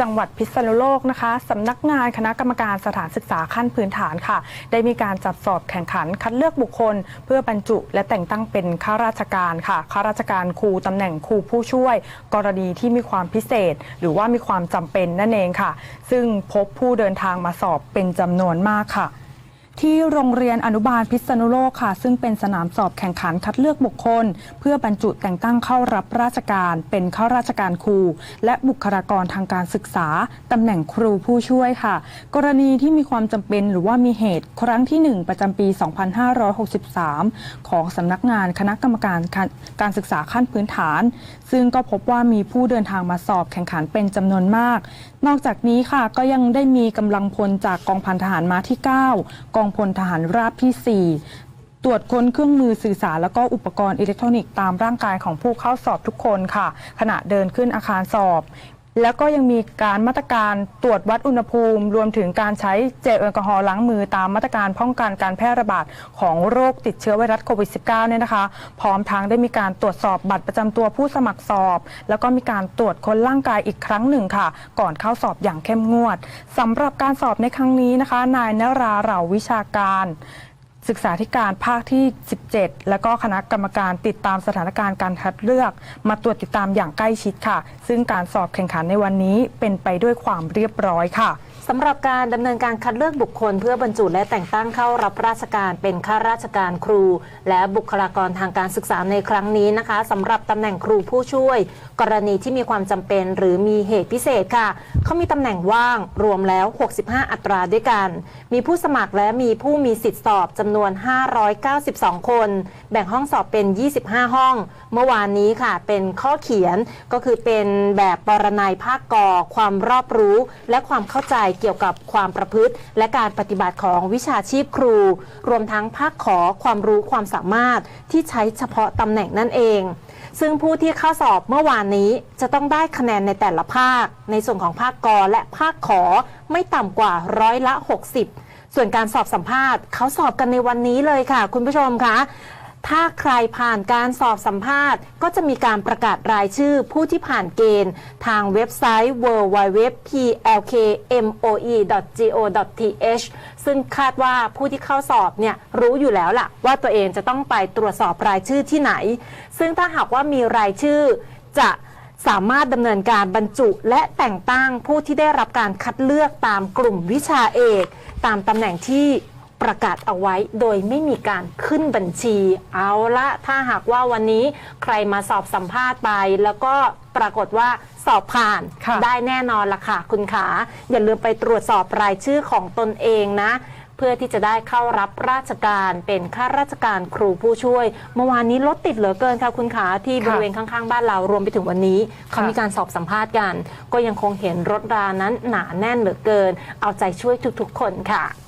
จังหวัดพิษณุโลกนะคะสำนักงานคณะกรรมการสถานศึกษาขั้นพื้นฐานค่ะ ได้มีการจัดสอบแข่งขันคัดเลือกบุคคล เพื่อบรรจุ และแต่งตั้งเป็นข้าราชการค่ะข้าราชการครูตำแหน่งครูผู้ช่วย กรณีที่มีความพิเศษ หรือว่ามีความจำเป็นนั่นเองค่ะ ซึ่งพบผู้เดินทางมาสอบเป็นจำนวนมากค่ะ ที่โรงเรียนอนุบาลพิษณุโลกค่ะ ซึ่งเป็นสนามสอบแข่งขันคัดเลือกบุคคล เพื่อบรรจุแต่งตั้งเข้ารับราชการเป็นข้าราชการครู และบุคลากรทางการศึกษาตำแหน่งครูผู้ช่วยค่ะ กรณีที่มีความจำเป็นหรือว่ามีเหตุครั้งที่ 1 ประจำปี 2563 ของสำนักงานคณะกรรมการการศึกษาขั้นพื้นฐาน ซึ่งก็พบว่ามีผู้เดินทางมาสอบแข่งขันเป็นจำนวนมาก นอกจากนี้ค่ะก็ยังได้มีกำลังพลจากกองพันทหารมาที่ 9กองพลทหารราบที่ 4 ตรวจค้นเครื่องมือสื่อสาร และก็อุปกรณ์อิเล็กทรอนิกส์ตามร่างกายของผู้เข้าสอบทุกคนค่ะ ขณะเดินขึ้นอาคารสอบ แล้วก็ยังมีการมาตรการตรวจวัดอุณหภูมิ รวมถึงการใช้เจลแอลกอฮอล์ล้างมือตามมาตรการป้องกันการแพร่ระบาดของโรคติดเชื้อไวรัสโควิด -19 เนี่ยนะคะ พร้อมทั้งได้มีการตรวจสอบบัตรประจำตัวผู้สมัครสอบ แล้วก็มีการตรวจคนร่างกายอีกครั้งหนึ่งค่ะ ก่อนเข้าสอบอย่างเข้มงวดสำหรับการสอบในครั้งนี้นะคะ นายนราเหล่าวิชาการ ศึกษาธิการภาคที่ 17 แล้วก็คณะกรรมการติดตามสถานการณ์การคัดเลือก มาตรวจติดตามอย่างใกล้ชิดค่ะ ซึ่งการสอบแข่งขันในวันนี้เป็นไปด้วยความเรียบร้อยค่ะ สำหรับการดำเนินการคัดเลือกบุคคล เพื่อบรรจุและแต่งตั้งเข้ารับราชการเป็นข้าราชการครู และบุคลากรทางการศึกษาในครั้งนี้นะคะสำหรับตำแหน่งครูผู้ช่วย กรณีที่มีความจำเป็นหรือมีเหตุพิเศษค่ะเขามีตำแหน่งว่างรวมแล้ว 65 อัตราด้วยกัน มีผู้สมัครและมีผู้มีสิทธิสอบจำนวน 592 คน แบ่งห้องสอบเป็น 25 ห้อง เมื่อวานนี้ค่ะ เป็นข้อเขียนก็คือเป็นแบบปรนัยภาคกอความรอบรู้ และความเข้าใจเกี่ยวกับความประพฤติ และการปฏิบัติของวิชาชีพครู รวมทั้งภาคขอความรู้ความสามารถที่ใช้เฉพาะตำแหน่งนั่นเอง ซึ่งผู้ที่เข้าสอบเมื่อวานนี้จะต้องได้คะแนนในแต่ละภาค ในส่วนของภาคกอและภาคขอไม่ต่ำกว่าร้อยละ 60 ส่วนการสอบสัมภาษณ์เขาสอบกันในวันนี้เลยค่ะ คุณผู้ชมคะ ถ้าใครผ่านการสอบสัมภาษณ์ ก็จะมีการประกาศรายชื่อผู้ที่ผ่านเกณฑ์ ทางเว็บไซต์ www.plkmoe.go.th ซึ่งคาดว่าผู้ที่เข้าสอบเนี่ยรู้อยู่แล้วล่ะ ว่าตัวเองจะต้องไปตรวจสอบรายชื่อที่ไหน ซึ่งถ้าหากว่ามีรายชื่อจะสามารถดำเนินการบรรจุและแต่งตั้งผู้ที่ได้รับการคัดเลือกตามกลุ่มวิชาเอก ตามตำแหน่งที่ ประกาศเอาไว้โดยไม่มีการขึ้นบัญชี เอาละถ้าหากว่าวันนี้ใครมาสอบสัมภาษณ์ไป แล้วก็ปรากฏว่าสอบผ่านค่ะได้แน่นอนละค่ะคุณขา อย่าลืมไปตรวจสอบรายชื่อของตนเองนะเพื่อที่จะได้เข้ารับราชการเป็นข้าราชการครูผู้ช่วย เมื่อวานนี้รถติดเหลือเกินค่ะคุณขาที่บค่ะริเวณข้างๆ บ้านเรารวมไปถึงวันนี้เขาค่ะมีการสอบสัมภาษณ์กัน ก็ยังคงเห็นรถรานั้นหนาแน่นเหลือเกิน เอาใจช่วยทุกๆ คนค่ะ